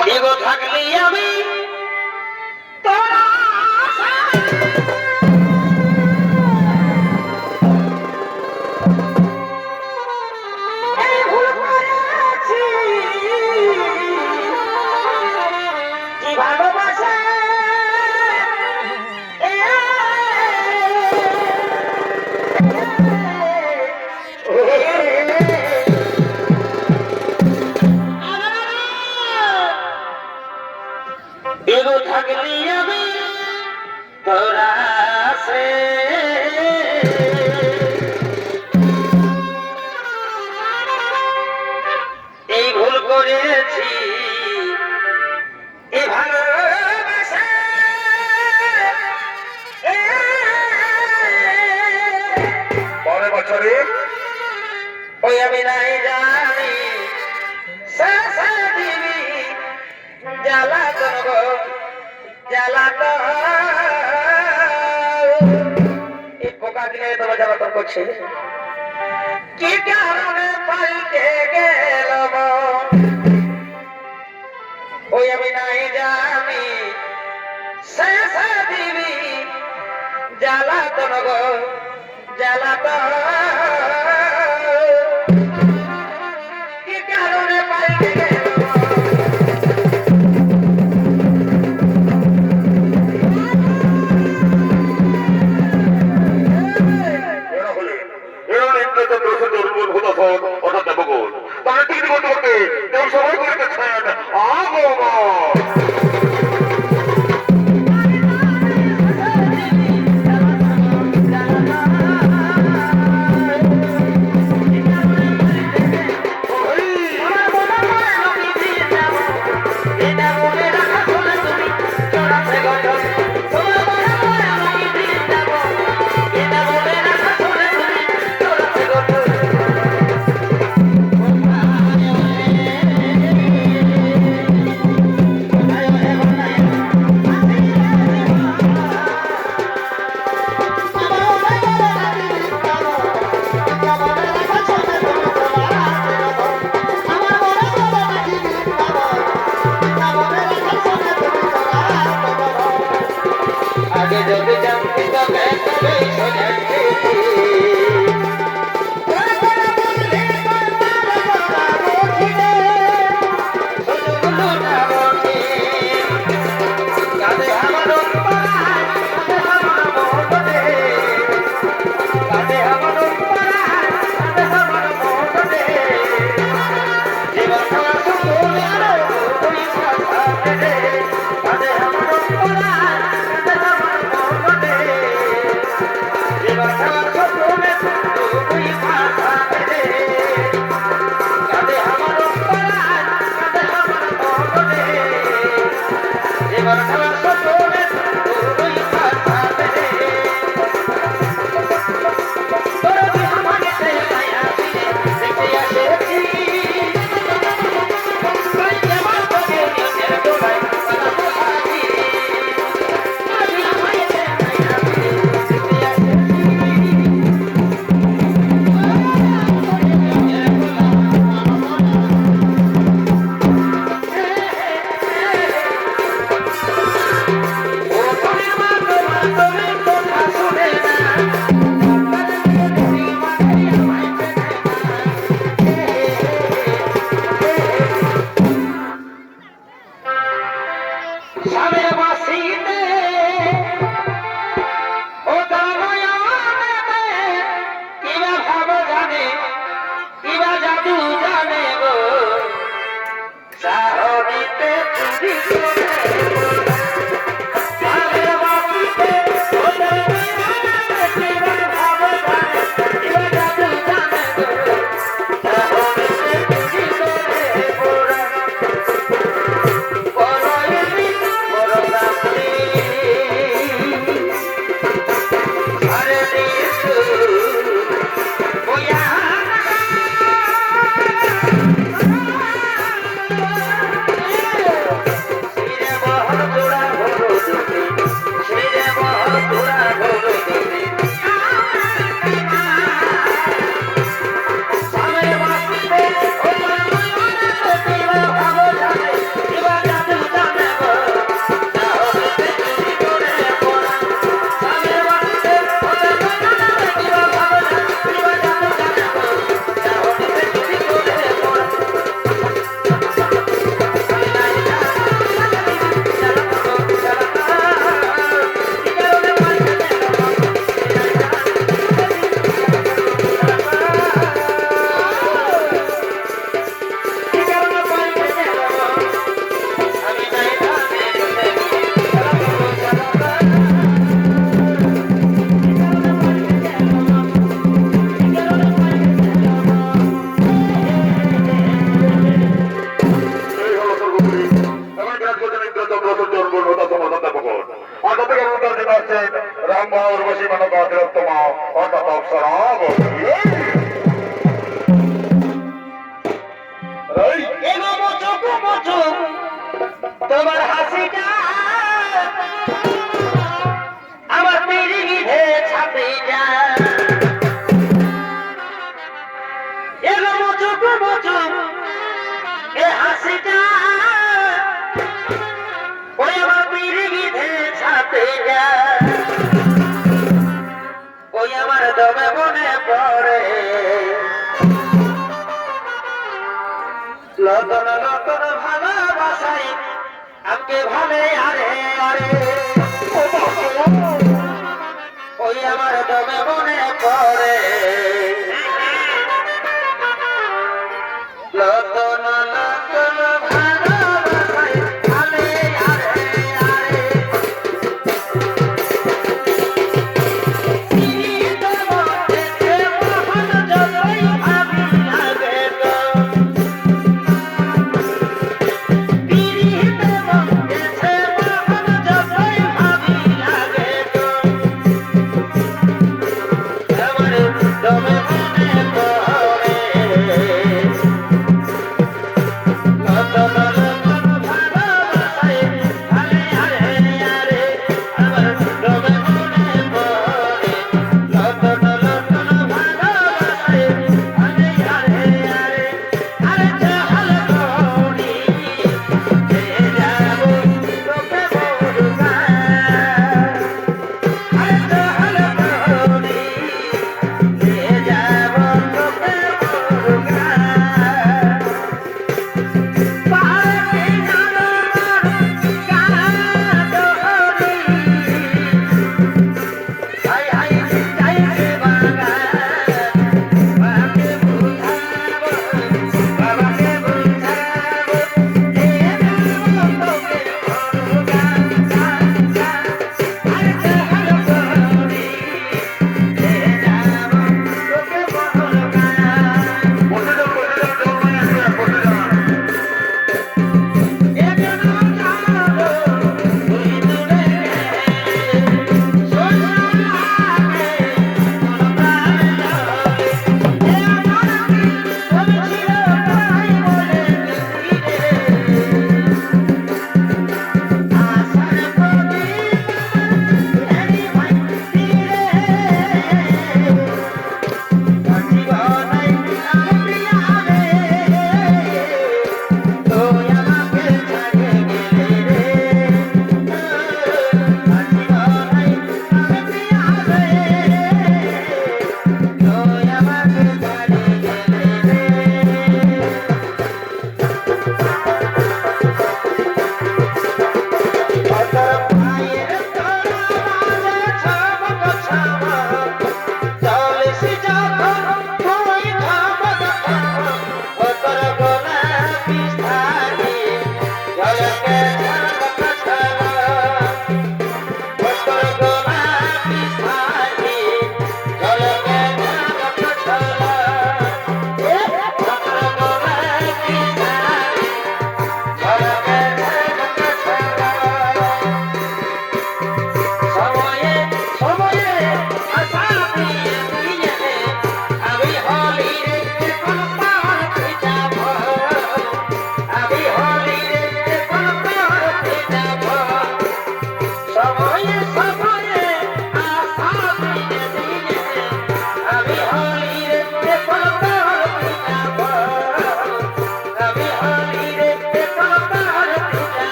জীব থাকলে আমি জলাবা जब जानते तब मैं तुम्हें जानती Salvador. وجب أن قاتل الطمع وقطع بسرعة নতুন আমাকে ভাবে আরে ওই আমার দমে মনে করে নতুন